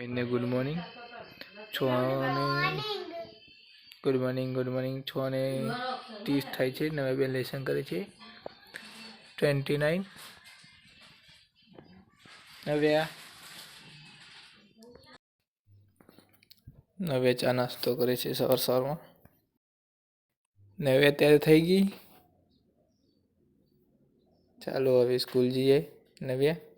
એને good morning છ good morning good morning છ ને ત્રીસ થાય છે નવે બેન લેસન કરે છે ટ્વેન્ટી નાઇન હવે આ નવે ચા નાસ્તો કરે છે સવાર સવારમાં નવે અત્યારે થઈ ગઈ ચાલો હવે સ્કૂલ જઈએ નવ્યા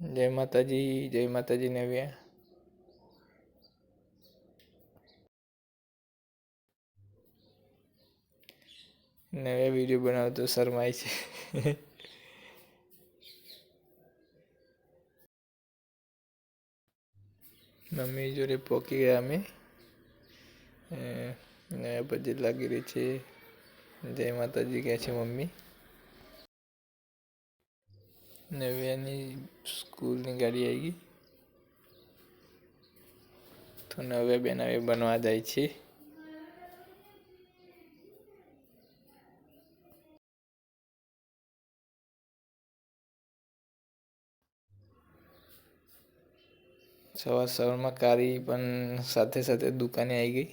જય માતાજી જય માતાજી નવ્યા. નવ્યા વીડિયો બનાવતો શરમાય છે. મમ્મી જોડે પોકી ગયા અમે. નવ્યા પછી લાગી રહી છે. જય માતાજી કહે છે મમ્મી? નવ્યાની સ્કૂલની ગાડી આવી ગઈ તો નવે બેન હવે બનવા જાય છે. સવાર સવારમાં કારી પણ સાથે સાથે દુકાને આવી ગઈ